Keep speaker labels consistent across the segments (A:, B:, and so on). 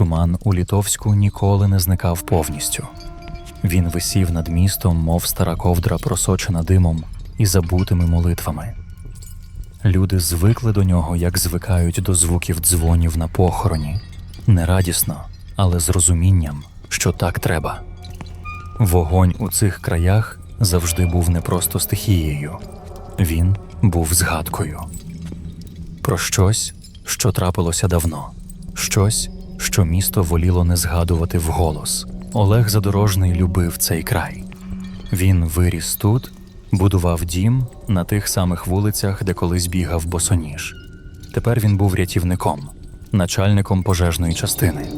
A: Туман у Літовську ніколи не зникав повністю. Він висів над містом, мов стара ковдра, просочена димом і забутими молитвами. Люди звикли до нього, як звикають до звуків дзвонів на похороні, не радісно, але з розумінням, що так треба. Вогонь у цих краях завжди був не просто стихією, він був згадкою про щось, що трапилося давно, щось, що місто воліло не згадувати вголос. Олег Задорожний любив цей край. Він виріс тут, будував дім на тих самих вулицях, де колись бігав босоніж. Тепер він був рятівником, начальником пожежної частини,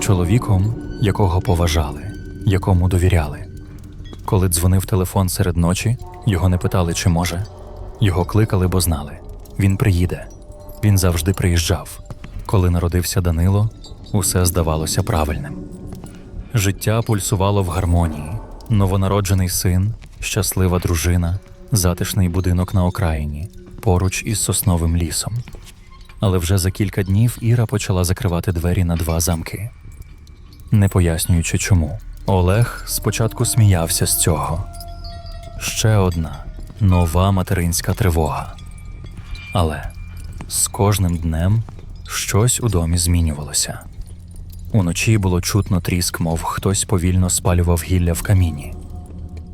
A: чоловіком, якого поважали, якому довіряли. Коли дзвонив телефон серед ночі, його не питали, чи може. Його кликали, бо знали. Він приїде. Він завжди приїжджав. Коли народився Данило, усе здавалося правильним. Життя пульсувало в гармонії, новонароджений син, щаслива дружина, затишний будинок на окраїні, поруч із сосновим лісом. Але вже за кілька днів Іра почала закривати двері на два замки, не пояснюючи чому. Олег спочатку сміявся з цього. Ще одна нова материнська тривога. Але з кожним днем щось у домі змінювалося. Уночі було чутно тріск, мов хтось повільно спалював гілля в каміні,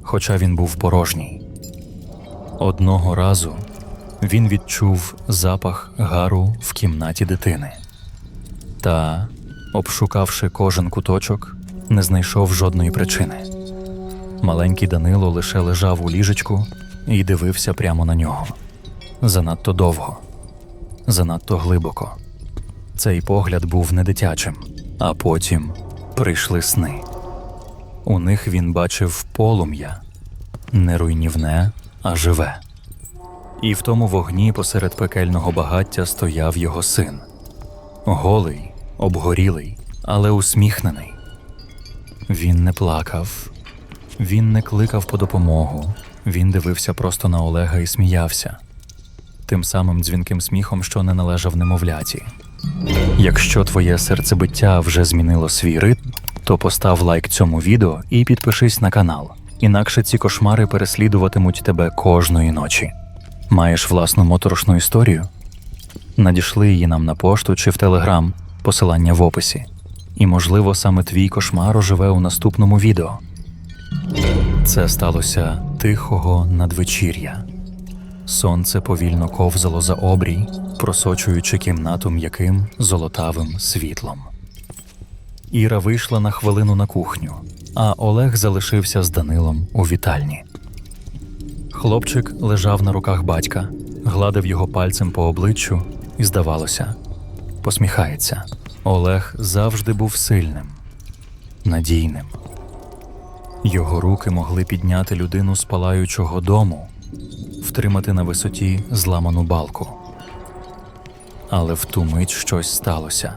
A: хоча він був порожній. Одного разу він відчув запах гару в кімнаті дитини. Та, обшукавши кожен куточок, не знайшов жодної причини. Маленький Данило лише лежав у ліжечку і дивився прямо на нього. Занадто довго, занадто глибоко. Цей погляд був не дитячим, а потім прийшли сни. У них він бачив полум'я не руйнівне, а живе. І в тому вогні посеред пекельного багаття стояв його син. Голий, обгорілий, але усміхнений. Він не плакав, він не кликав по допомогу, він дивився просто на Олега і сміявся тим самим дзвінким сміхом, що не належав немовляті. Якщо твоє серцебиття вже змінило свій ритм, то постав лайк цьому відео і підпишись на канал. Інакше ці кошмари переслідуватимуть тебе кожної ночі. Маєш власну моторошну історію? Надішли її нам на пошту чи в телеграм, посилання в описі. І, можливо, саме твій кошмар оживе у наступному відео. Це сталося тихого надвечір'я. Сонце повільно ковзало за обрій, просочуючи кімнату м'яким золотавим світлом. Іра вийшла на хвилину на кухню, а Олег залишився з Данилом у вітальні. Хлопчик лежав на руках батька, гладив його пальцем по обличчю і, здавалося, посміхається. Олег завжди був сильним, надійним. Його руки могли підняти людину з палаючого дому, втримати на висоті зламану балку. Але в ту мить щось сталося,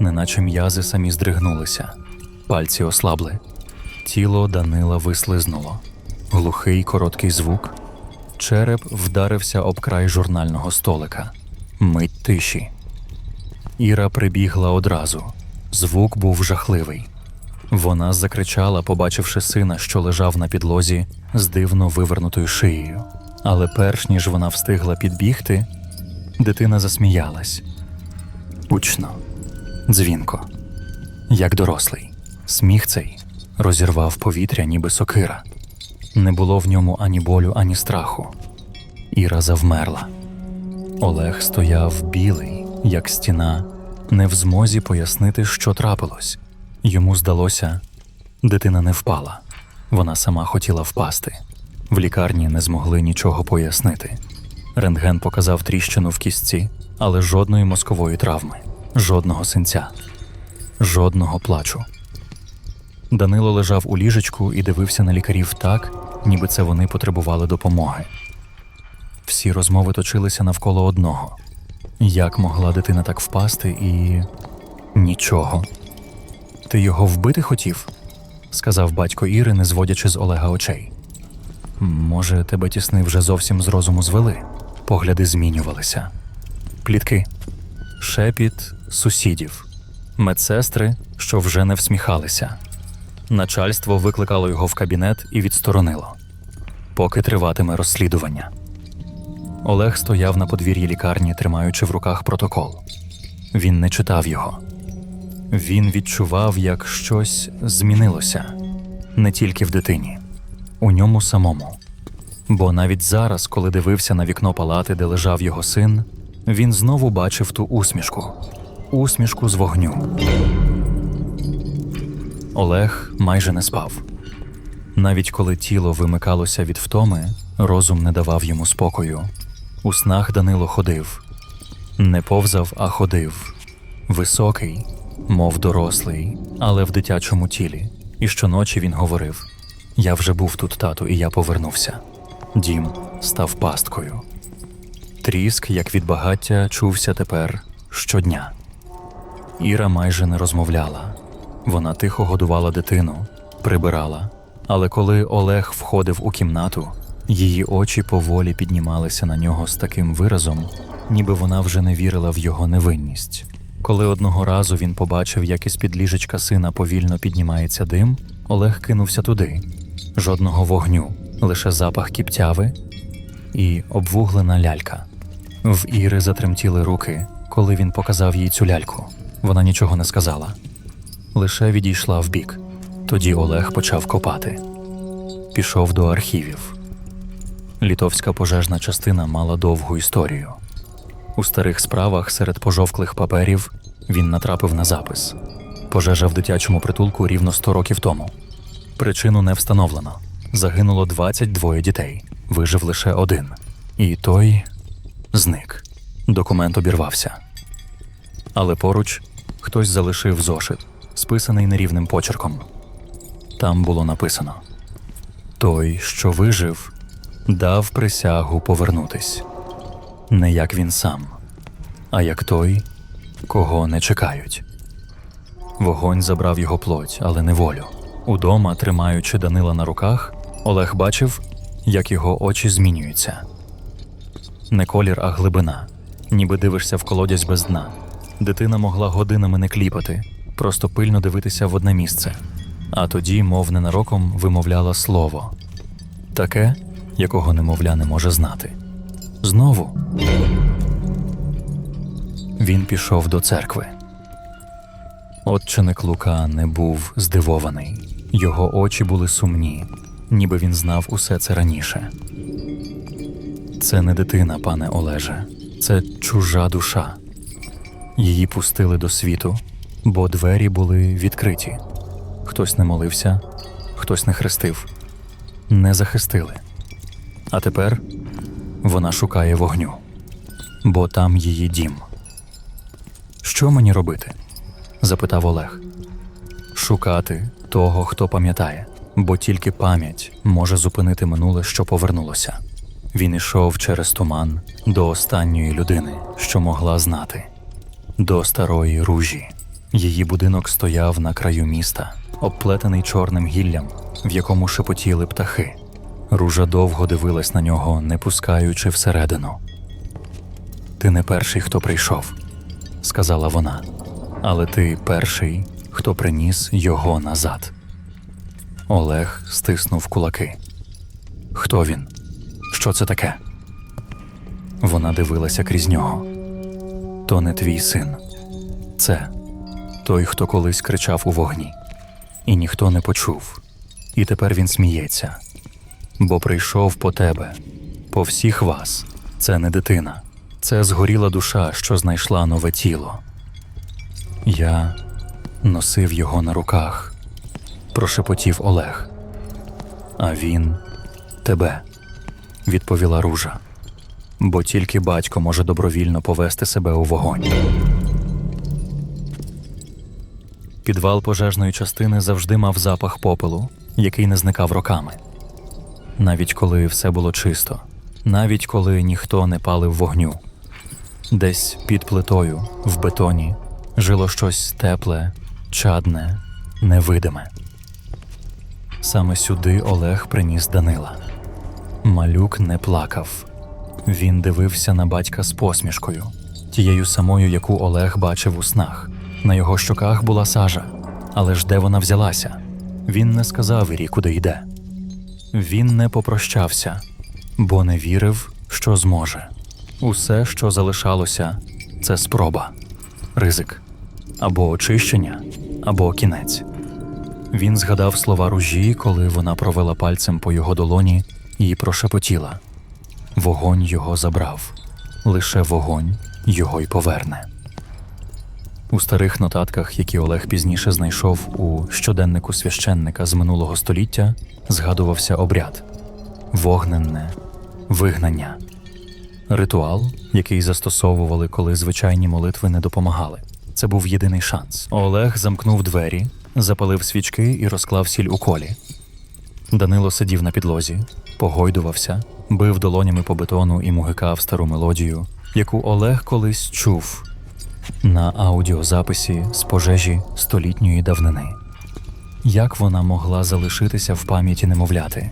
A: неначе м'язи самі здригнулися, пальці ослабли, тіло Данила вислизнуло, глухий короткий звук, череп вдарився об край журнального столика, мить тиші. Іра прибігла одразу. Звук був жахливий. Вона закричала, побачивши сина, що лежав на підлозі з дивно вивернутою шиєю. Але перш ніж вона встигла підбігти, дитина засміялась. Учно, дзвінко, як дорослий. Сміх цей розірвав повітря, ніби сокира. Не було в ньому ані болю, ані страху. Іра завмерла. Олег стояв білий, як стіна, не в змозі пояснити, що трапилось. Йому здалося, дитина не впала. Вона сама хотіла впасти. В лікарні не змогли нічого пояснити. Рентген показав тріщину в кістці, але жодної мозкової травми, жодного синця, жодного плачу. Данило лежав у ліжечку і дивився на лікарів так, ніби це вони потребували допомоги. Всі розмови точилися навколо одного: як могла дитина так впасти і нічого. Ти його вбити хотів? сказав батько Іри, не зводячи з Олега очей. Може, тебе тісни вже зовсім з розуму звели? Погляди змінювалися. Плітки, шепіт сусідів, медсестри, що вже не всміхалися. Начальство викликало його в кабінет і відсторонило, поки триватиме розслідування. Олег стояв на подвір'ї лікарні, тримаючи в руках протокол. Він не читав його. Він відчував, як щось змінилося не тільки в дитині, у ньому самому. Бо навіть зараз, коли дивився на вікно палати, де лежав його син, він знову бачив ту усмішку усмішку з вогню. Олег майже не спав. Навіть коли тіло вимикалося від втоми, розум не давав йому спокою. У снах Данило ходив. Не повзав, а ходив. Високий, мов дорослий, але в дитячому тілі. І щоночі він говорив: Я вже був тут, тату, і я повернувся. Дім став пасткою. Тріск, як від багаття, чувся тепер щодня. Іра майже не розмовляла. Вона тихо годувала дитину, прибирала. Але коли Олег входив у кімнату, її очі поволі піднімалися на нього з таким виразом, ніби вона вже не вірила в його невинність. Коли одного разу він побачив, як із під ліжечка сина повільно піднімається дим, Олег кинувся туди. Жодного вогню, лише запах кіптяви і обвуглена лялька. В Іри затремтіли руки, коли він показав їй цю ляльку. Вона нічого не сказала, лише відійшла вбік. Тоді Олег почав копати. Пішов до архівів. Літовська пожежна частина мала довгу історію. У старих справах серед пожовклих паперів він натрапив на запис: пожежа в дитячому притулку рівно 100 років тому. Причину не встановлено. Загинуло 22 дітей, вижив лише один. І той зник. Документ обірвався. Але поруч хтось залишив зошит, списаний нерівним почерком. Там було написано: Той, що вижив, дав присягу повернутись. Не як він сам, а як той, кого не чекають. Вогонь забрав його плоть, але не волю. Удома, тримаючи Данила на руках, Олег бачив, як його очі змінюються. Не колір, а глибина, ніби дивишся в колодязь без дна. Дитина могла годинами не кліпати, просто пильно дивитися в одне місце, а тоді, мов ненароком, вимовляла слово таке, якого немовля не може знати. Знову він пішов до церкви. Отчиник Лука не був здивований. Його очі були сумні, ніби він знав усе це раніше. Це не дитина, пане Олеже, це чужа душа. Її пустили до світу, бо двері були відкриті. Хтось не молився, хтось не хрестив, не захистили. А тепер вона шукає вогню, бо там її дім. Що мені робити? запитав Олег. Шукати того, хто пам'ятає, бо тільки пам'ять може зупинити минуле, що повернулося. Він ішов через туман до останньої людини, що могла знати, до старої ружі. Її будинок стояв на краю міста, обплетений чорним гіллям, в якому шепотіли птахи. Ружа довго дивилась на нього, не пускаючи всередину. Ти не перший, хто прийшов, сказала вона, але ти перший, хто приніс його назад. Олег стиснув кулаки. Хто він? Що це таке? Вона дивилася крізь нього. То не твій син. Це той, хто колись кричав у вогні, і ніхто не почув. І тепер він сміється, бо прийшов по тебе, по всіх вас. Це не дитина, це згоріла душа, що знайшла нове тіло. Я носив його на руках, прошепотів Олег. А він тебе, відповіла ружа. Бо тільки батько може добровільно повести себе у вогонь. Підвал пожежної частини завжди мав запах попелу, який не зникав роками. Навіть коли все було чисто, навіть коли ніхто не палив вогню. Десь під плитою, в бетоні, жило щось тепле, чадне, невидиме. Саме сюди Олег приніс Данила. Малюк не плакав. Він дивився на батька з посмішкою, тією самою, яку Олег бачив у снах. На його щоках була сажа, але ж де вона взялася? Він не сказав Ірі, куди йде. Він не попрощався, бо не вірив, що зможе. Усе, що залишалося, це спроба, ризик або очищення, або кінець. Він згадав слова ружі, коли вона провела пальцем по його долоні і прошепотіла. Вогонь його забрав, лише вогонь його й поверне. У старих нотатках, які Олег пізніше знайшов у щоденнику священника з минулого століття, згадувався обряд вогненне вигнання, ритуал, який застосовували, коли звичайні молитви не допомагали. Це був єдиний шанс. Олег замкнув двері, запалив свічки і розклав сіль у колі. Данило сидів на підлозі, погойдувався, бив долонями по бетону і мугикав стару мелодію, яку Олег колись чув на аудіозаписі з пожежі столітньої давнини. Як вона могла залишитися в пам'яті немовляти?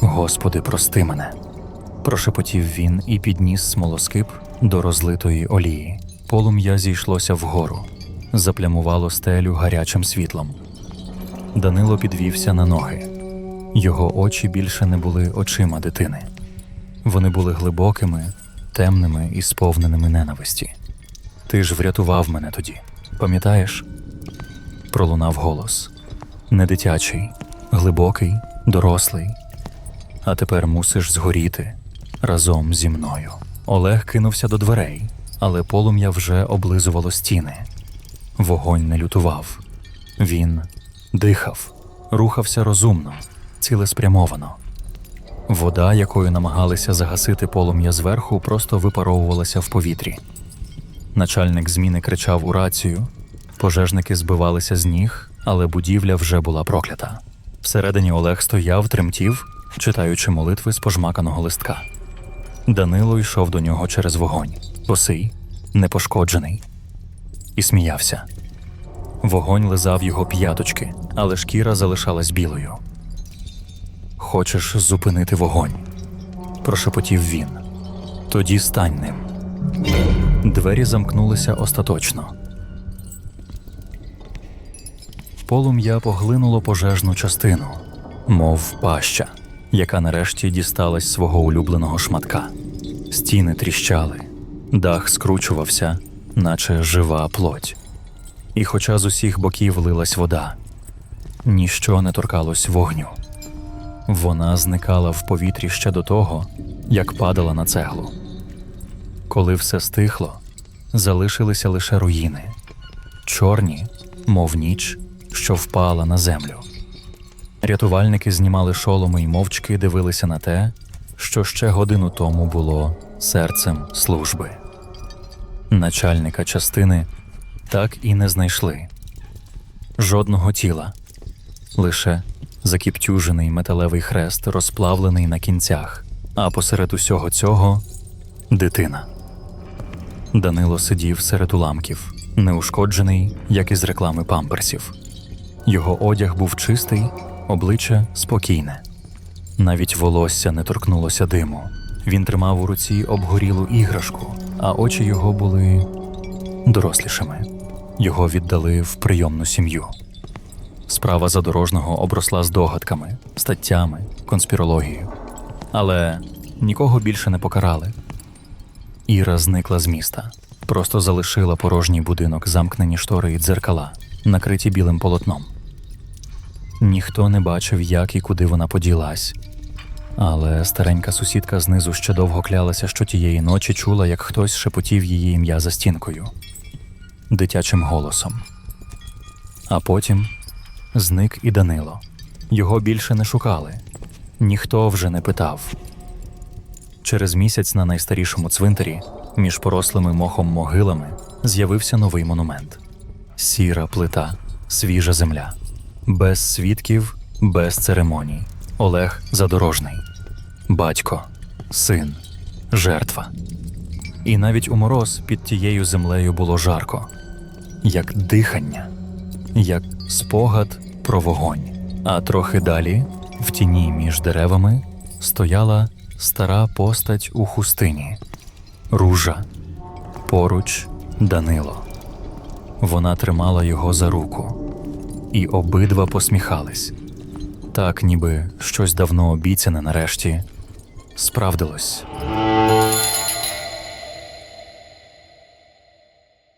A: Господи, прости мене. Прошепотів він і підніс смолоскип до розлитої олії. Полум'я зійшлося вгору, заплямувало стелю гарячим світлом. Данило підвівся на ноги. Його очі більше не були очима дитини. Вони були глибокими, темними і сповненими ненависті. Ти ж врятував мене тоді, пам'ятаєш? Пролунав голос. Не дитячий, глибокий, дорослий. А тепер мусиш згоріти разом зі мною. Олег кинувся до дверей, але полум'я вже облизувало стіни. Вогонь не лютував. Він дихав, рухався розумно, цілеспрямовано. Вода, якою намагалися загасити полум'я зверху, просто випаровувалася в повітрі. Начальник зміни кричав у рацію, пожежники збивалися з ніг, але будівля вже була проклята. Всередині Олег стояв, тремтів, читаючи молитви з пожмаканого листка. Данило йшов до нього через вогонь, босий, непошкоджений, і сміявся. Вогонь лизав його п'яточки, але шкіра залишалась білою. Хочеш зупинити вогонь? прошепотів він. Тоді стань ним. Двері замкнулися остаточно. Полум'я поглинуло пожежну частину, мов паща, яка нарешті дісталась свого улюбленого шматка. Стіни тріщали, дах скручувався, наче жива плоть. І хоча з усіх боків лилась вода, ніщо не торкалось вогню. Вона зникала в повітрі ще до того, як падала на цеглу. Коли все стихло, залишилися лише руїни, чорні, мов ніч, що впала на землю. Рятувальники знімали шоломи і мовчки дивилися на те, що ще годину тому було серцем служби. Начальника частини так і не знайшли жодного тіла, лише закіптюжений металевий хрест, розплавлений на кінцях, а посеред усього цього дитина. Данило сидів серед уламків, неушкоджений, як із реклами памперсів. Його одяг був чистий, обличчя спокійне. Навіть волосся не торкнулося диму. Він тримав у руці обгорілу іграшку, а очі його були дорослішими. Його віддали в прийомну сім'ю. Справа задорожного обросла здогадками, статтями, конспірологією. Але нікого більше не покарали. Іра зникла з міста, просто залишила порожній будинок, замкнені штори і дзеркала, накриті білим полотном. Ніхто не бачив, як і куди вона поділась. Але старенька сусідка знизу ще довго клялася, що тієї ночі чула, як хтось шепотів її ім'я за стінкою дитячим голосом. А потім зник і Данило. Його більше не шукали, ніхто вже не питав. Через місяць на найстарішому цвинтарі, між порослими мохом могилами, з'явився новий монумент: сіра плита, свіжа земля, без свідків, без церемоній. Олег Задорожний, батько, син, жертва. І навіть у мороз під тією землею було жарко, як дихання, як спогад про вогонь. А трохи далі, в тіні між деревами, стояла стара постать у хустині, ружа, поруч Данило. Вона тримала його за руку, і обидва посміхались. Так, ніби щось давно обіцяне нарешті справдилось.